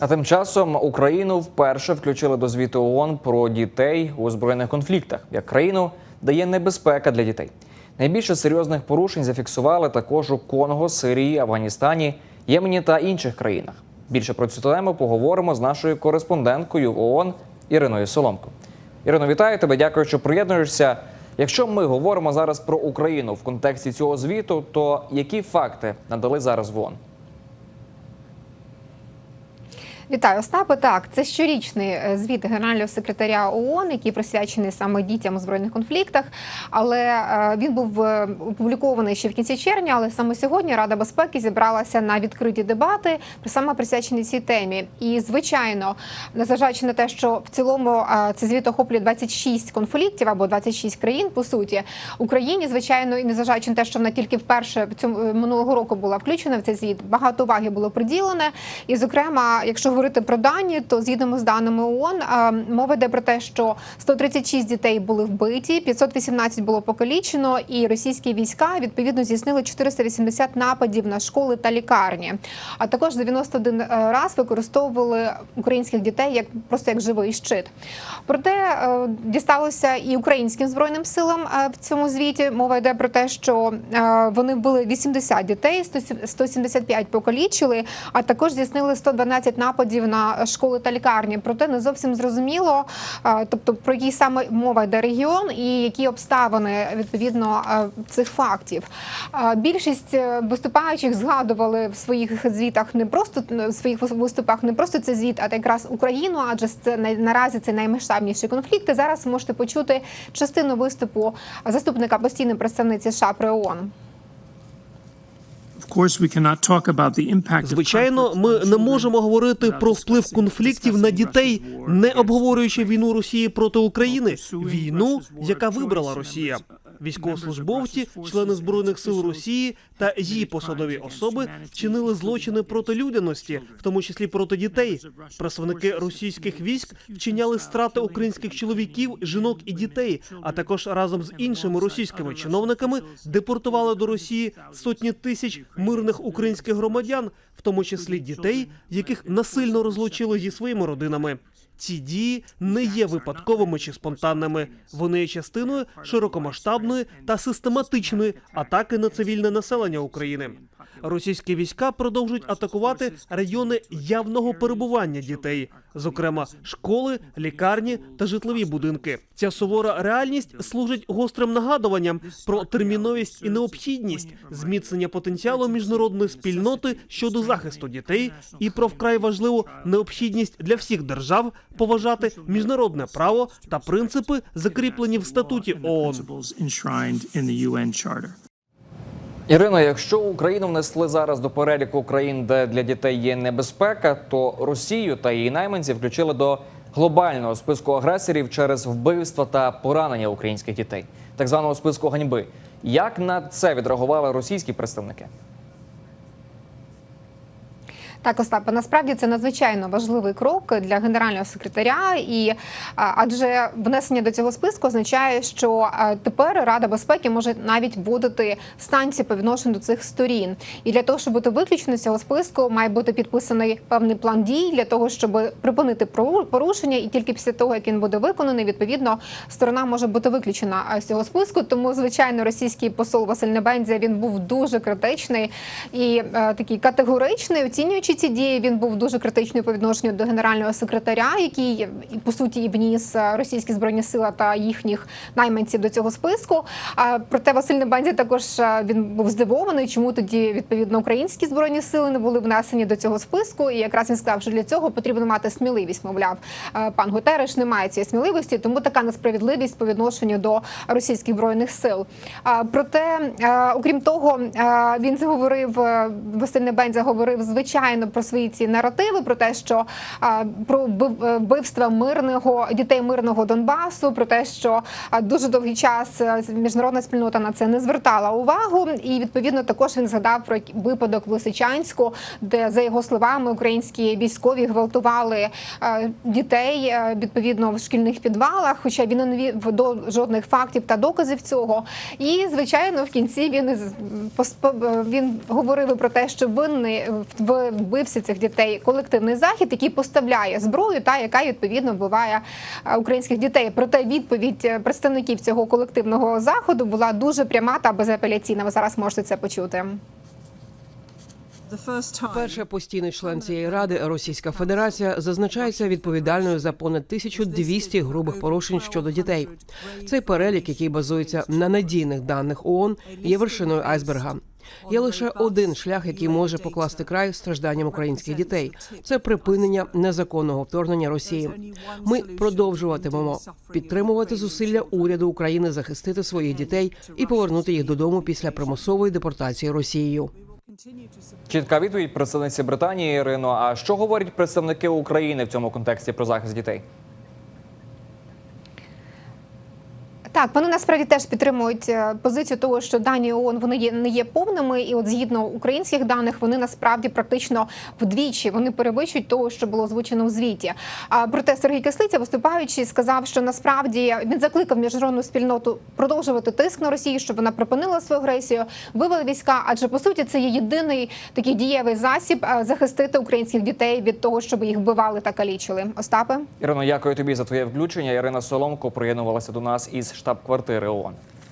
А тим часом Україну вперше включили до звіту ООН про дітей у збройних конфліктах як країну, де є небезпека для дітей. Найбільше серйозних порушень зафіксували також у Конго, Сирії, Афганістані, Ємені та інших країнах. Більше про цю тему поговоримо з нашою кореспонденткою в ООН Іриною Соломко. Ірино, вітаю тебе. Дякую, що приєднуєшся. Якщо ми говоримо зараз про Україну в контексті цього звіту, то які факти надали зараз в ООН? Вітаю, Остапе. Так, це щорічний е, звіт генерального секретаря ООН, який присвячений саме дітям у збройних конфліктах. Але е, він був е, опублікований ще в кінці червня. Але саме сьогодні Рада безпеки зібралася на відкриті дебати, саме присвячені цій темі. І звичайно, незважаючи на те, що в цілому цей звіт охоплює 26 конфліктів або 26 країн, по суті, Україні, звичайно, і незважаючи на те, що вона тільки вперше в цьому минулого року була включена в цей звіт, багато уваги було приділене. І, зокрема, якщо говорити про дані, то згідно з даними ООН, мова йде про те, що 136 дітей були вбиті, 518 було покалічено, і російські війська відповідно здійснили 480 нападів на школи та лікарні. А також 91 раз використовували українських дітей як просто як живий щит. Проте е, дісталося і українським збройним силам е, в цьому звіті. Мова йде про те, що е, вони вбили 80 дітей, 175 покалічили, а також здійснили 112 нападів на школи та лікарні. Проте не зовсім зрозуміло, е, тобто про які саме мова йде регіон і які обставини відповідно е, цих фактів. Е, Більшість виступаючих згадували в своїх звітах не просто в своїх виступах не просто цей звіт, а якраз Україну, адже це наразі це наймасштабніші конфлікти. Зараз можете почути частину виступу заступника постійної представниці США при ООН. Звичайно, ми не можемо говорити про вплив конфліктів на дітей, не обговорюючи війну Росії проти України, війну, яка вибрала Росія. Військовослужбовці, члени збройних сил Росії та її посадові особи чинили злочини проти людяності, в тому числі проти дітей. Представники російських військ вчиняли страти українських чоловіків, жінок і дітей, а також разом з іншими російськими чиновниками депортували до Росії сотні тисяч мирних українських громадян, в тому числі дітей, яких насильно розлучили зі своїми родинами. Ці дії не є випадковими чи спонтанними. Вони є частиною широкомасштабної та систематичної атаки на цивільне населення України. Російські війська продовжують атакувати райони явного перебування дітей, зокрема школи, лікарні та житлові будинки. Ця сувора реальність служить гострим нагадуванням про терміновість і необхідність зміцнення потенціалу міжнародної спільноти щодо захисту дітей і про вкрай важливу необхідність для всіх держав поважати міжнародне право та принципи, закріплені в статуті ООН. Ірино, якщо Україну внесли зараз до переліку країн, де для дітей є небезпека, то Росію та її найманці включили до глобального списку агресорів через вбивства та поранення українських дітей, так званого списку ганьби. Як на це відреагували російські представники? Так, Остапе, насправді це надзвичайно важливий крок для генерального секретаря, і адже внесення до цього списку означає, що тепер Рада безпеки може навіть вводити станції по відношенню до цих сторін. І для того, щоб бути виключено з цього списку, має бути підписаний певний план дій для того, щоб припинити пору- порушення, і тільки після того, як він буде виконаний, відповідно сторона може бути виключена з цього списку. Тому, звичайно, російський посол Василь Небензя він був дуже критичний і е, такий категоричний, оцінюючи ці дії. Він був дуже критичний по відношенню до генерального секретаря, який по суті і вніс е, російські збройні сили та їхніх найманців до цього списку. А проте Василь Небензя також е, він був здивований, чому тоді відповідно українські збройні сили не були внесені до цього списку. І якраз він сказав, що для цього потрібно мати сміливість. Мовляв, Е, пан Гутереш не має цієї сміливості, тому така несправедливість по відношенню до російських збройних сил. Проте, окрім того, він заговорив Василь Небензя говорив звичайно про свої ці наративи, про те, що про е, вбивства мирного дітей мирного Донбасу, про те, що дуже довгий час е, міжнародна спільнота на це не звертала увагу. І відповідно також він згадав про випадок в Лисичанську, де за його словами українські військові гвалтували е, дітей відповідно в шкільних підвалах, хоча він не навів до жодних фактів та доказів цього. І звичайно, в кінці він він говорив про те, що винний в вбивці цих дітей колективний захід, який поставляє зброю, та яка відповідно вбиває е, українських дітей. Проте відповідь е, представників цього колективного заходу була дуже пряма та безапеляційна. Ви зараз можете це почути. Перше постійний член цієї ради Російська Федерація зазначається відповідальною за понад 1200 грубих порушень щодо дітей. Цей перелік, який базується на надійних даних ООН, є вершиною айсберга. Є лише один шлях, який може покласти край стражданням українських дітей. Це припинення незаконного вторгнення Росії. Ми продовжуватимемо підтримувати зусилля уряду України захистити своїх дітей і повернути їх додому після примусової депортації Росією. Чітка відповідь представниці Британії Ірино. А що говорять представники України в цьому контексті про захист дітей? Так, вони насправді теж підтримують е, позицію того, що дані ООН вони є не є повними, і от згідно українських даних, вони насправді практично вдвічі вони перевищують того, що було озвучено в звіті. А проте Сергій Кислиця, виступаючи, сказав, що насправді він закликав міжнародну спільноту продовжувати тиск на Росію, щоб вона припинила свою агресію, вивела війська. Адже по суті це є єдиний такий дієвий засіб е, захистити українських дітей від того, щоб їх вбивали та калічили. Остапе. Ірино, дякую тобі за твоє включення. Ірина Соломко приєднувалася до нас із штаб-квартири ООН.